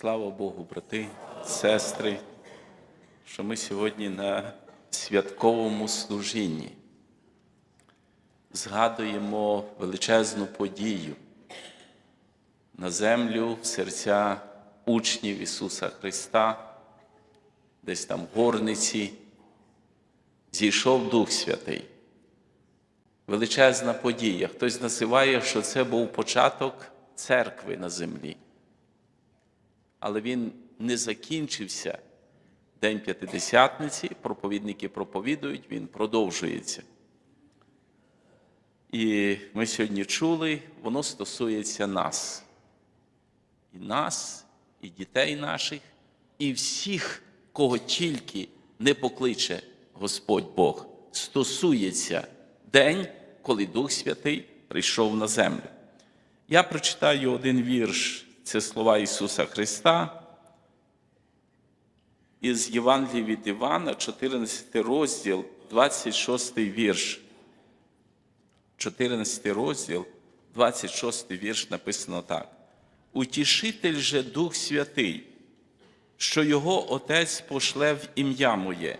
Слава Богу, брати, сестри, що ми сьогодні на святковому служінні згадуємо величезну подію на землю в серця учнів Ісуса Христа, десь там в горниці, зійшов Дух Святий. Величезна подія. Хтось називає, що це був початок церкви на землі але він не закінчився. День П'ятидесятниці, проповідники проповідують, він продовжується. І ми сьогодні чули, воно стосується нас. І нас, і дітей наших, і всіх, кого тільки не покличе Господь Бог. Стосується день, коли Дух Святий прийшов на землю. Я прочитаю один вірш це слова Ісуса Христа. Із Євангелії від Івана, 14 розділ, 26 вірш. 14 розділ, 26 вірш написано так. Утішитель же Дух Святий, що Його Отець пошле в ім'я Моє,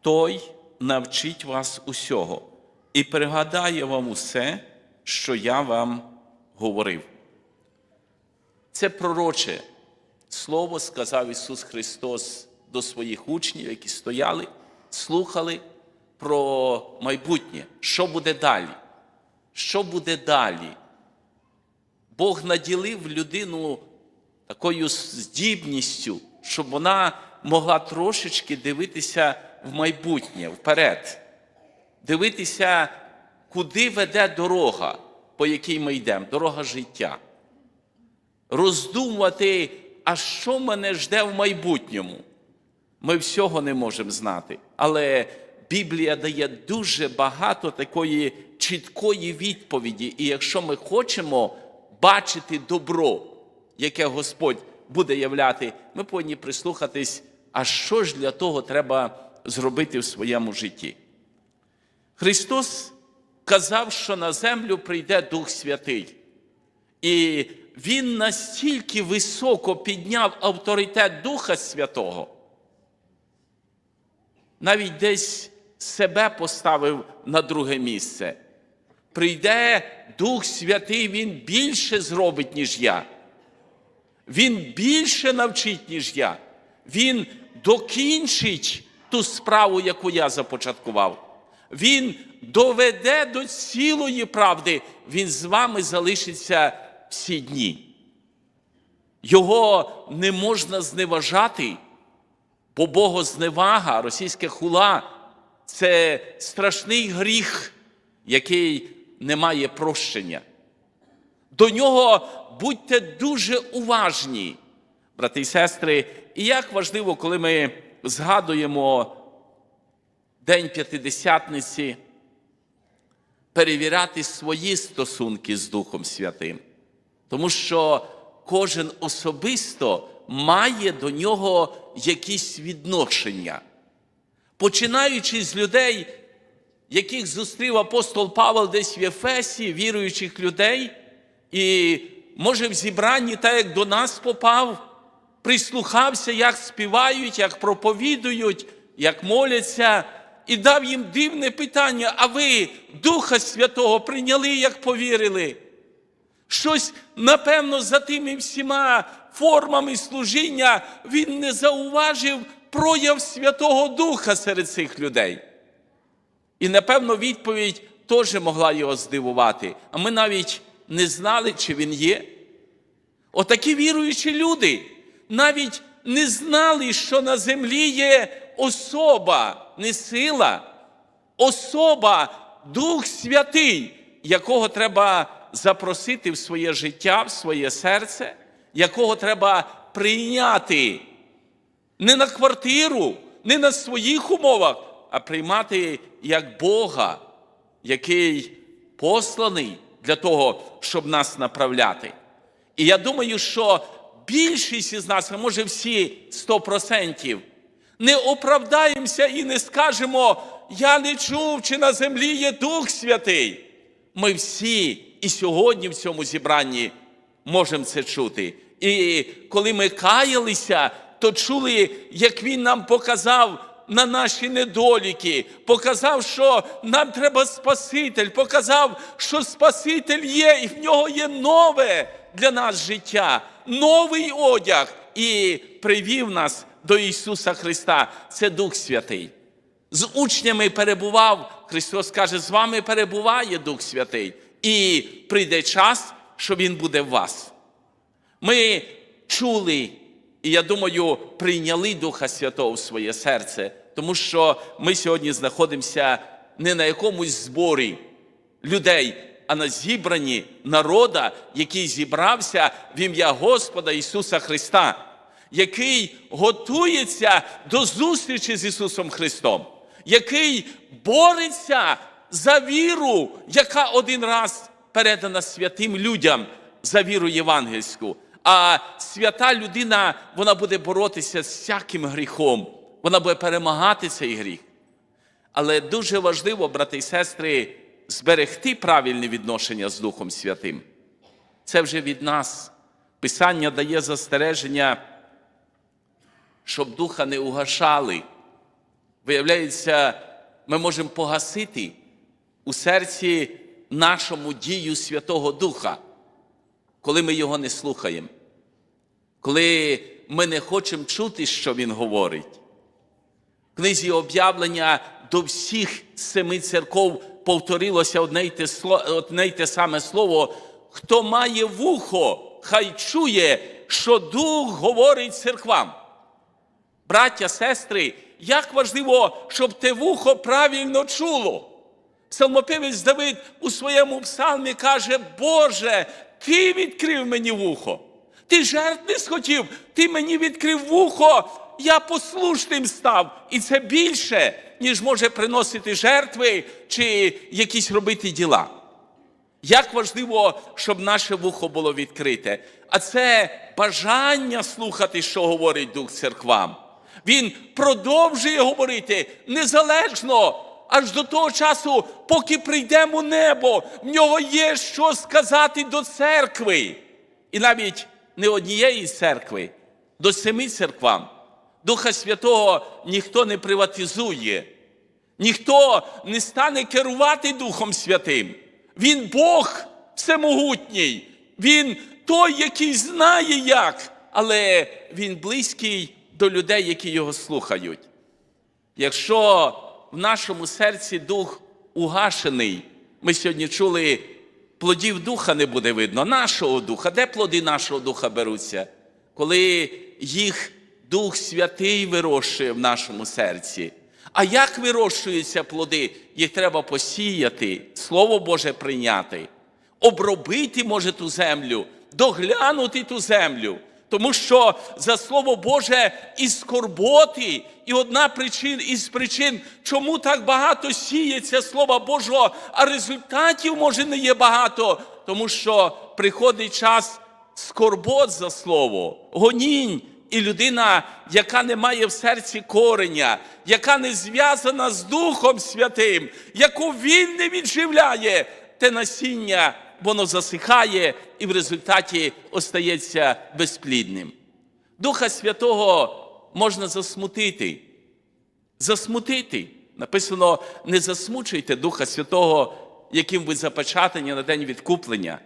Той навчить вас усього і пригадає вам усе, що я вам говорив. Це пророче слово сказав Ісус Христос до своїх учнів, які стояли, слухали про майбутнє, що буде далі. Що буде далі? Бог наділив людину такою здібністю, щоб вона могла трошечки дивитися в майбутнє, вперед, дивитися, куди веде дорога, по якій ми йдемо, дорога життя роздумувати, а що мене жде в майбутньому. Ми всього не можемо знати. Але Біблія дає дуже багато такої чіткої відповіді. І якщо ми хочемо бачити добро, яке Господь буде являти, ми повинні прислухатись, а що ж для того треба зробити в своєму житті. Христос казав, що на землю прийде Дух Святий. І він настільки високо підняв авторитет Духа Святого, навіть десь себе поставив на друге місце. Прийде Дух Святий, Він більше зробить, ніж я. Він більше навчить, ніж я. Він докінчить ту справу, яку я започаткував. Він доведе до цілої правди, Він з вами залишиться всі дні. Його не можна зневажати, бо богозневага, російська хула це страшний гріх, який не має прощення. До нього будьте дуже уважні, брати і сестри. І як важливо, коли ми згадуємо День П'ятидесятниці, перевіряти свої стосунки з Духом Святим. Тому що кожен особисто має до нього якісь відношення. Починаючи з людей, яких зустрів апостол Павел десь в Єфесі, віруючих людей, і, може, в зібранні, так як до нас попав, прислухався, як співають, як проповідують, як моляться, і дав їм дивне питання: а ви Духа Святого прийняли, як повірили? Щось, напевно, за тими всіма формами служіння він не зауважив прояв Святого Духа серед цих людей. І, напевно, відповідь теж могла його здивувати. А ми навіть не знали, чи він є. Отакі віруючі люди навіть не знали, що на землі є особа, не сила, особа, Дух Святий, якого треба запросити в своє життя, в своє серце, якого треба прийняти не на квартиру, не на своїх умовах, а приймати як Бога, який посланий для того, щоб нас направляти. І я думаю, що більшість із нас, а може всі 100%, не оправдаємося і не скажемо, я не чув, чи на землі є Дух Святий. Ми всі і сьогодні в цьому зібранні можемо це чути. І коли ми каялися, то чули, як він нам показав на наші недоліки, показав, що нам треба Спаситель, показав, що Спаситель є, і в нього є нове для нас життя, новий одяг, і привів нас до Ісуса Христа. Це Дух Святий. З учнями перебував, Христос каже, з вами перебуває Дух Святий, і прийде час, що Він буде в вас. Ми чули, і я думаю, прийняли Духа Святого в своє серце, тому що ми сьогодні знаходимося не на якомусь зборі людей, а на зібранні народа, який зібрався в ім'я Господа Ісуса Христа, який готується до зустрічі з Ісусом Христом, який бореться за віру, яка один раз передана святим людям за віру євангельську. А свята людина вона буде боротися з всяким гріхом, вона буде перемагати цей гріх. Але дуже важливо, брати і сестри, зберегти правильне відношення з Духом Святим. Це вже від нас. Писання дає застереження, щоб духа не угашали. Виявляється, ми можемо погасити у серці нашому дію Святого Духа, коли ми його не слухаємо, коли ми не хочемо чути, що Він говорить. В книзі об'явлення до всіх семи церков повторилося одне й те, одне й те саме слово. Хто має вухо, хай чує, що Дух говорить церквам. Браття, сестри, як важливо, щоб те вухо правильно чуло. Псалмопівець Давид у своєму псалмі каже: Боже, ти відкрив мені вухо. Ти жертв не схотів, ти мені відкрив вухо, я послушним став. І це більше, ніж може приносити жертви чи якісь робити діла. Як важливо, щоб наше вухо було відкрите. А це бажання слухати, що говорить Дух церквам. Він продовжує говорити незалежно аж до того часу, поки прийдемо небо. В нього є що сказати до церкви. І навіть не однієї церкви, до семи церквам. Духа Святого ніхто не приватизує. Ніхто не стане керувати Духом Святим. Він Бог всемогутній. Він той, який знає як, але він близький до людей, які його слухають. Якщо в нашому серці дух угашений, ми сьогодні чули, плодів духа не буде видно, нашого духа. Де плоди нашого духа беруться? Коли їх Дух Святий вирощує в нашому серці. А як вирощуються плоди? Їх треба посіяти, Слово Боже прийняти, обробити може ту землю, доглянути ту землю. Тому що за Слово Боже і скорботи, і одна причин із причин, чому так багато сіється Слова Божого, а результатів може не є багато, тому що приходить час скорбот за слово, гонінь. І людина, яка не має в серці кореня, яка не зв'язана з Духом Святим, яку він не відживляє, те насіння воно засихає і в результаті остається безплідним. Духа Святого можна засмутити. Засмутити. Написано: не засмучуйте Духа Святого, яким ви запечатані на день відкуплення.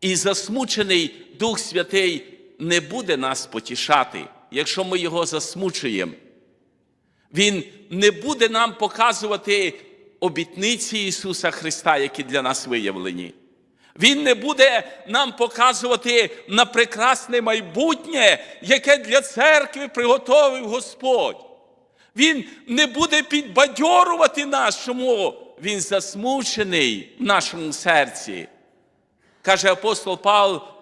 І засмучений Дух Святий не буде нас потішати, якщо ми його засмучуємо. Він не буде нам показувати обітниці Ісуса Христа, які для нас виявлені. Він не буде нам показувати на прекрасне майбутнє, яке для церкви приготовив Господь. Він не буде підбадьорувати нас, чому він засмучений в нашому серці. Каже апостол Павло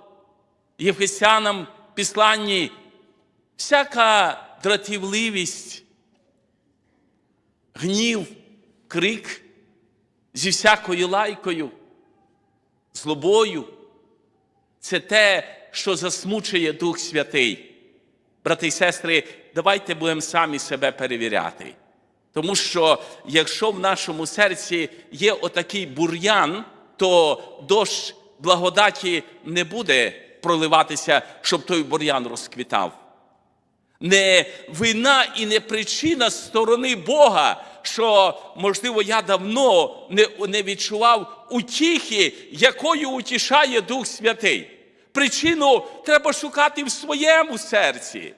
Єфесянам післанні, всяка дратівливість, гнів, крик зі всякою лайкою, злобою це те, що засмучує Дух Святий. Брати і сестри, давайте будемо самі себе перевіряти. Тому що якщо в нашому серці є отакий бур'ян, то дощ благодаті не буде проливатися, щоб той бур'ян розквітав. Не вина і не причина сторони Бога, що, можливо, я давно не, не відчував утіхи, якою утішає Дух Святий. Причину треба шукати в своєму серці.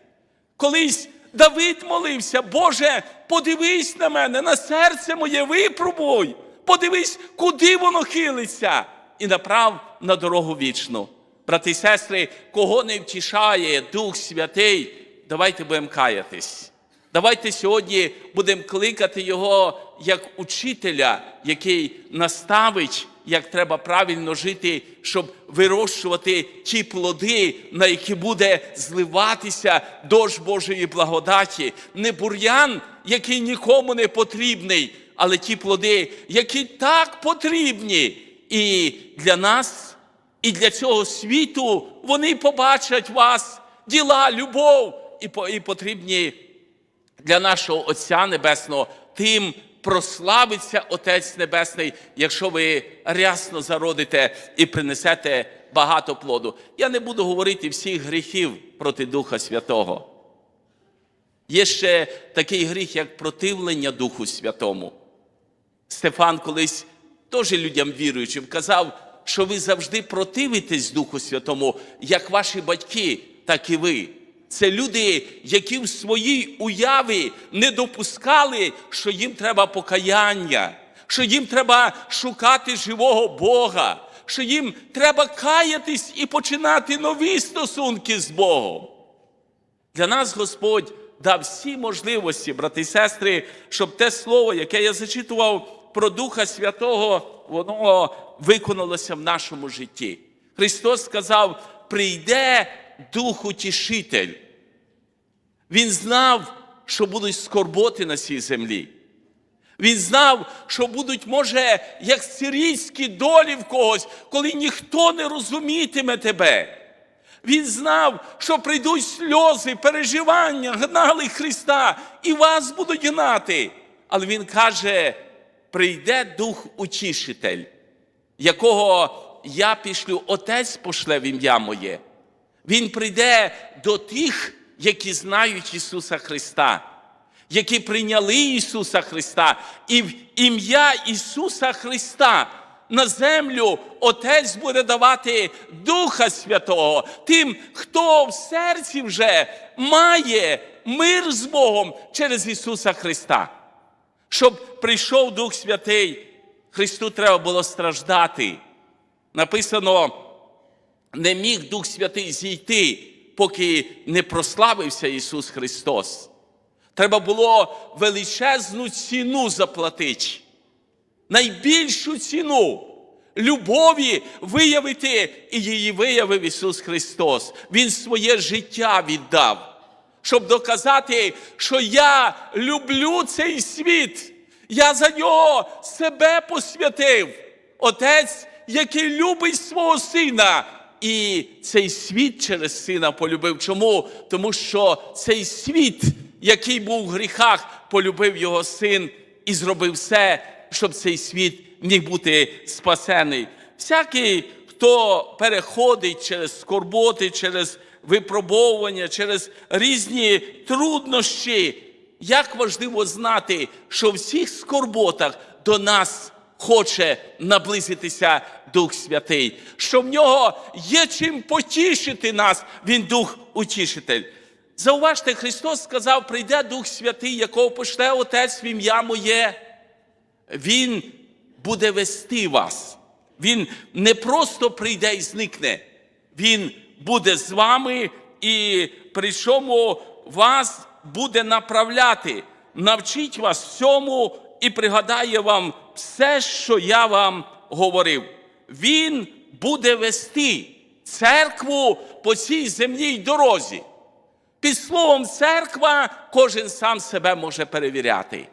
Колись Давид молився, Боже, подивись на мене, на серце моє випробуй, подивись, куди воно хилиться, і направ на дорогу вічну. Брати і сестри, кого не втішає Дух Святий, давайте будемо каятись. Давайте сьогодні будемо кликати Його як учителя, який наставить, як треба правильно жити, щоб вирощувати ті плоди, на які буде зливатися дощ Божої благодаті. Не бур'ян, який нікому не потрібний, але ті плоди, які так потрібні і для нас, і для цього світу, вони побачать вас, діла, любов і потрібні для нашого Отця Небесного, тим прославиться Отець Небесний, якщо ви рясно зародите і принесете багато плоду. Я не буду говорити всіх гріхів проти Духа Святого. Є ще такий гріх, як противлення Духу Святому. Стефан колись теж людям віруючим казав, що ви завжди противитесь Духу Святому, як ваші батьки, так і ви. Це люди, які в своїй уяві не допускали, що їм треба покаяння, що їм треба шукати живого Бога, що їм треба каятись і починати нові стосунки з Богом. Для нас Господь дав всі можливості, брати і сестри, щоб те слово, яке я зачитував про Духа Святого, воно виконалося в нашому житті. Христос сказав: прийде Дух Утішитель. Він знав, що будуть скорботи на цій землі. Він знав, що будуть, може, як сирійські долі в когось, коли ніхто не розумітиме тебе. Він знав, що прийдуть сльози, переживання, гнали Христа, і вас будуть гнати. Але Він каже: прийде Дух Утішитель, якого я пішлю, Отець пошле в ім'я моє. Він прийде до тих, які знають Ісуса Христа, які прийняли Ісуса Христа, і в ім'я Ісуса Христа на землю Отець буде давати Духа Святого тим, хто в серці вже має мир з Богом через Ісуса Христа. Щоб прийшов Дух Святий, Христу треба було страждати. Написано, не міг Дух Святий зійти, поки не прославився Ісус Христос. Треба було величезну ціну заплатити. Найбільшу ціну любові виявити, і її виявив Ісус Христос. Він своє життя віддав, щоб доказати, що я люблю цей світ. Я за нього себе посвятив. Отець, який любить свого сина. І цей світ через сина полюбив. Чому? Тому що цей світ, який був в гріхах, полюбив його син і зробив все, щоб цей світ міг бути спасений. Всякий, хто переходить через скорботи, через випробовування, через різні труднощі, як важливо знати, що в всіх скорботах до нас хоче наблизитися Дух Святий, що в нього є чим потішити нас, Він Дух Утішитель. Зауважте, Христос сказав: прийде Дух Святий, якого пошле Отець в ім'я моє. Він буде вести вас. Він не просто прийде і зникне. Він буде з вами і причому вас буде направляти, навчить вас всьому і пригадає вам все, що я вам говорив. Він буде вести церкву по цій земній дорозі. Під словом церква кожен сам себе може перевіряти.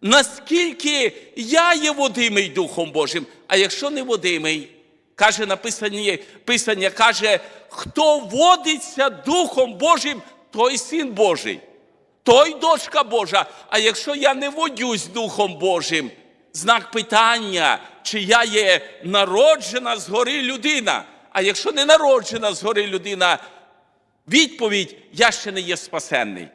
Наскільки я є водимий Духом Божим, а якщо не водимий, каже написання, Писання, каже, хто водиться Духом Божим, той син Божий, той дочка Божа. А якщо я не водюсь Духом Божим, знак питання, чи я є народжена згори людина. А якщо не народжена згори людина, відповідь я ще не є спасенний.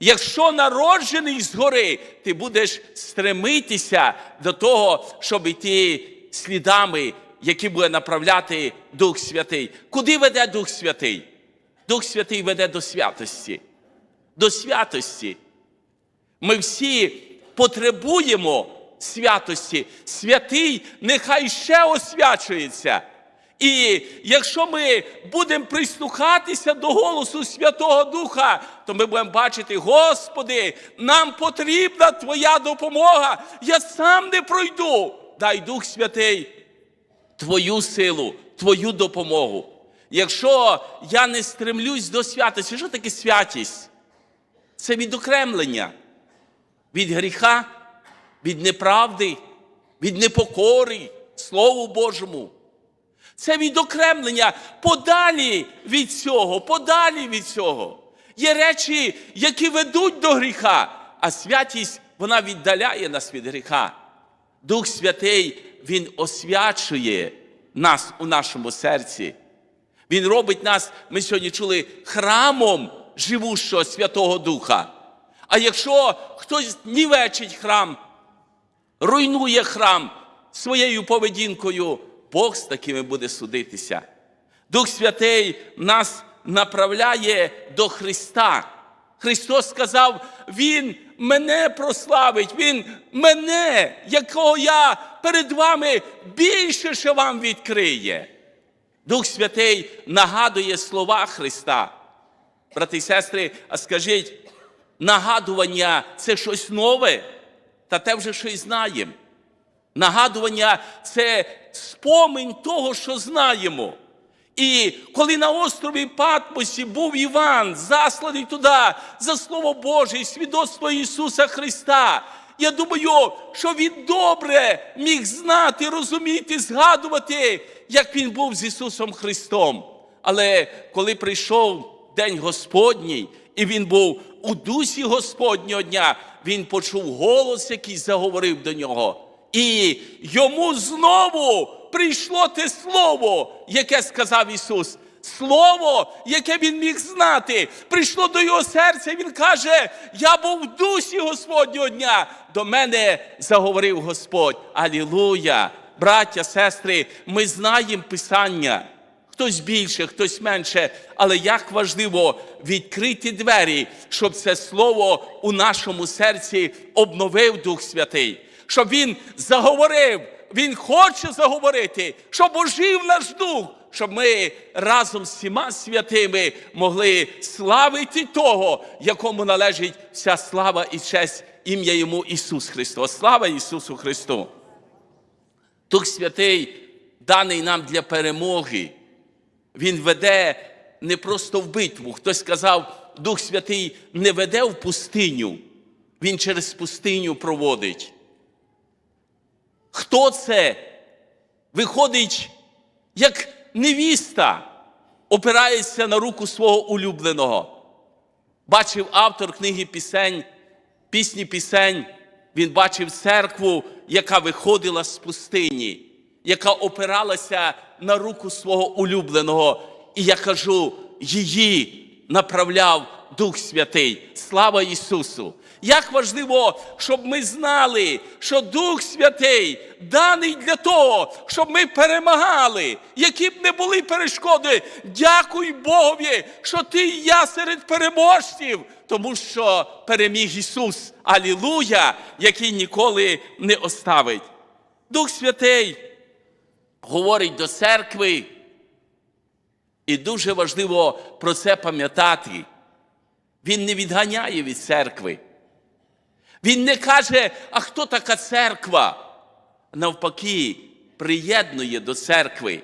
Якщо народжений згори, ти будеш стремитися до того, щоб йти слідами, які буде направляти Дух Святий. Куди веде Дух Святий? Дух Святий веде до святості. До святості. Ми всі потребуємо святості. Святий нехай ще освячується. І якщо ми будемо прислухатися до голосу Святого Духа, то ми будемо бачити, Господи, нам потрібна Твоя допомога. Я сам не пройду. Дай Дух Святий Твою силу, Твою допомогу. Якщо я не стремлюсь до святості, що таке святість? Це відокремлення від гріха, від неправди, від непокори Слову Божому. Це відокремлення подалі від цього, подалі від цього. Є речі, які ведуть до гріха, а святість вона віддаляє нас від гріха. Дух Святий, Він освячує нас у нашому серці. Він робить нас, ми сьогодні чули, храмом живущого Святого Духа. А якщо хтось нівечить храм, руйнує храм своєю поведінкою, Бог з такими буде судитися. Дух Святий нас направляє до Христа. Христос сказав, Він мене прославить, Він мене, якого я перед вами більше ще вам відкриє. Дух Святий нагадує слова Христа. Брати і сестри, а скажіть, нагадування це щось нове, та те вже щось знаємо. Нагадування це спомин того, що знаємо. І коли на острові Патмосі був Іван, засланий туди за Слово Боже і свідоцтво Ісуса Христа, я думаю, що він добре міг знати, розуміти, згадувати, як він був з Ісусом Христом. Але коли прийшов День Господній, і він був у дусі Господнього дня, він почув голос, який заговорив до нього. І йому знову прийшло те слово, яке сказав Ісус. Слово, яке він міг знати, прийшло до його серця. і Він каже: Я був в дусі Господнього дня. До мене заговорив Господь. Алілуя! Браття, сестри, ми знаємо Писання. Хтось більше, хтось менше, але як важливо відкрити двері, щоб це слово у нашому серці обновив Дух Святий, щоб Він заговорив, Він хоче заговорити, щоб ожив наш дух, щоб ми разом з всіма святими могли славити того, якому належить вся слава і честь ім'я йому Ісус Христос. Слава Ісусу Христу! Дух Святий даний нам для перемоги. Він веде не просто в битву. Хтось сказав, Дух Святий не веде в пустиню, Він через пустиню проводить. Хто це? Виходить, як невіста, опирається на руку свого улюбленого. Бачив автор книги пісень, пісні пісень. Він бачив церкву, яка виходила з пустині, яка опиралася на руку свого улюбленого. І я кажу, її направляв Дух Святий. Слава Ісусу! Як важливо, щоб ми знали, що Дух Святий даний для того, щоб ми перемагали, які б не були перешкоди. Дякуй Богові, що ти і я серед переможців, тому що переміг Ісус, Алілуя, який ніколи не оставить. Дух Святий говорить до церкви, і дуже важливо про це пам'ятати. Він не відганяє від церкви. Він не каже, а хто така церква? Навпаки, приєднує до церкви.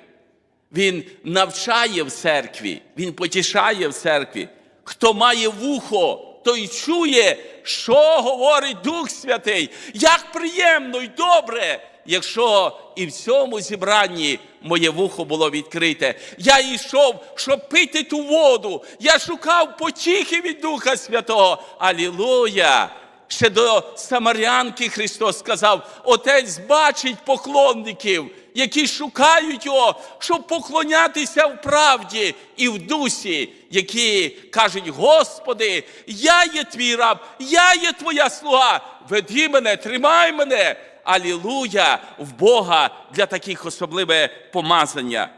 Він навчає в церкві, він потішає в церкві. Хто має вухо, той чує, що говорить Дух Святий. Як приємно і добре, якщо і в цьому зібранні моє вухо було відкрите. Я йшов, щоб пити ту воду. Я шукав потіхи від Духа Святого. Алілуя! Ще до Самарянки Христос сказав: Отець бачить поклонників які шукають його, щоб поклонятися в правді і в дусі, які кажуть: Господи, я є твій раб, я є твоя слуга. Веди мене, тримай мене. Алілуя! В Бога для таких особливе помазання.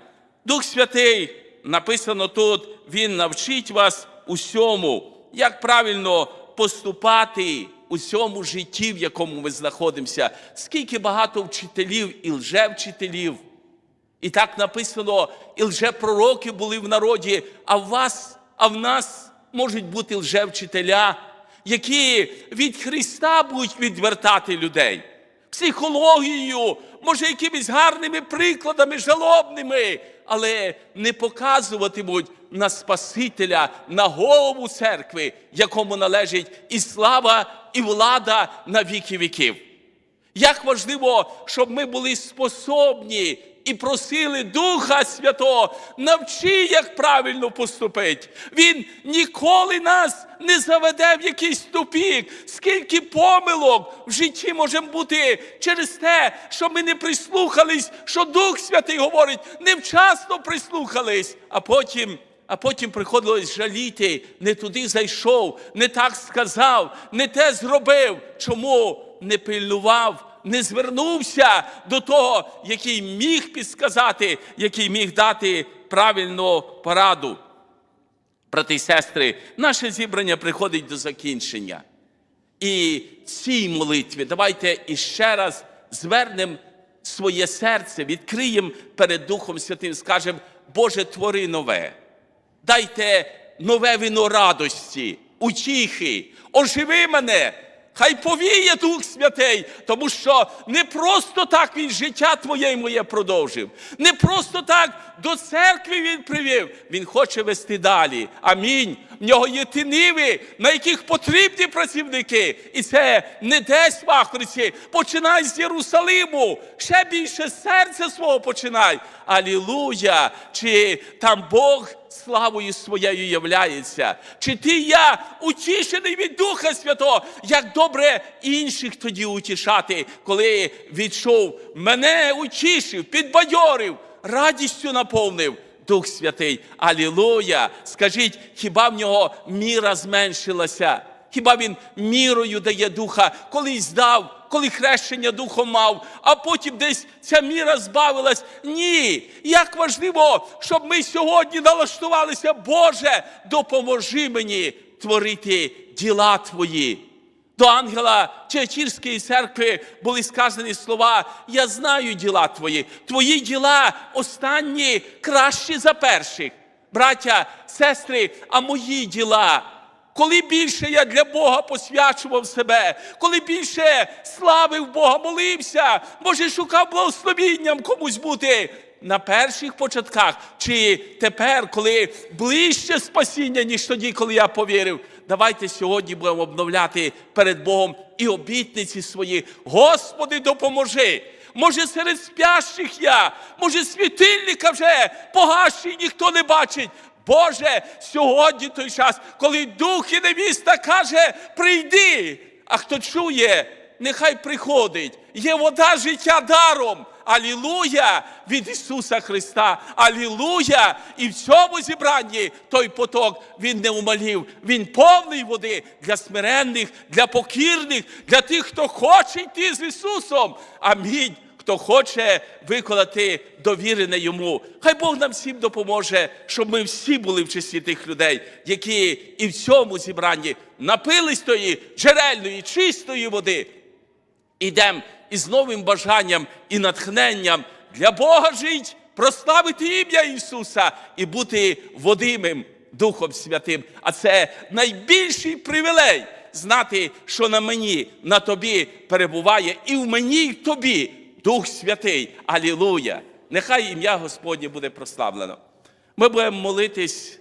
Дух Святий, написано тут, Він навчить вас усьому, як правильно поступати у цьому житті, в якому ми знаходимося. Скільки багато вчителів і лжевчителів. І так написано, і лжепророки були в народі, а в вас, а в нас можуть бути лжевчителя, які від Христа будуть відвертати людей. Психологією, може, якимись гарними прикладами, жалобними, але не показуватимуть на Спасителя, на голову церкви, якому належить і слава, і влада на віки віків. Як важливо, щоб ми були способні і просили Духа Святого, навчи, як правильно поступити. Він ніколи нас не заведе в якийсь тупік. Скільки помилок в житті може бути через те, що ми не прислухались, що Дух Святий говорить, невчасно прислухались, а потім. А потім приходилось жаліти, не туди зайшов, не так сказав, не те зробив. Чому не пильнував, не звернувся до того, який міг підсказати, який міг дати правильну пораду. Брати і сестри, наше зібрання приходить до закінчення. І цій молитві давайте іще раз звернемо своє серце, відкриємо перед Духом Святим, скажемо, Боже, твори нове. Дайте нове вино радості, утіхи, оживи мене. Хай повіє Дух Святий, тому що не просто так він життя твоє і моє продовжив. Не просто так до церкви він привів. Він хоче вести далі. Амінь. В нього є ті ниви, на яких потрібні працівники. І це не десь в Африці. Починай з Єрусалиму. Ще більше серця свого починай. Алілуя! Чи там Бог славою своєю являється? Чи ти я утішений від Духа Святого? Як добре інших тоді утішати, коли відчув, мене утішив, підбадьорив, радістю наповнив. Дух Святий, Алілуя! Скажіть, хіба в нього міра зменшилася? Хіба він мірою дає духа, колись дав, коли хрещення духом мав, а потім десь ця міра збавилась? Ні. Як важливо, щоб ми сьогодні налаштувалися, Боже, допоможи мені творити діла Твої. До ангела Чечірської церкви були сказані слова: Я знаю діла твої, твої діла останні кращі за перших. Браття, сестри, а мої діла. Коли більше я для Бога посвячував себе, коли більше славив Бога, молився, може шукав благословінням комусь бути на перших початках, чи тепер, коли ближче спасіння, ніж тоді, коли я повірив. Давайте сьогодні будемо обновляти перед Богом і обітниці свої. Господи, допоможи! Може, серед спящих я, може, світильника вже погаший ніхто не бачить. Боже, сьогодні той час, коли дух і невіста каже, прийди. А хто чує, нехай приходить. Є вода життя даром. Алілуя від Ісуса Христа. Алілуя! І в цьому зібранні той поток він не умалів. Він повний води для смиренних, для покірних, для тих, хто хоче йти з Ісусом. Амінь. Хто хоче виконати довірене йому. Хай Бог нам всім допоможе, щоб ми всі були в числі тих людей, які і в цьому зібранні напились тої джерельної, чистої води. Ідемо із новим бажанням і натхненням для Бога жить, прославити ім'я Ісуса і бути водимим Духом Святим. А це найбільший привілей знати, що на мені, на тобі перебуває, і в мені, і в тобі Дух Святий. Алілуя! Нехай ім'я Господнє буде прославлено. Ми будемо молитись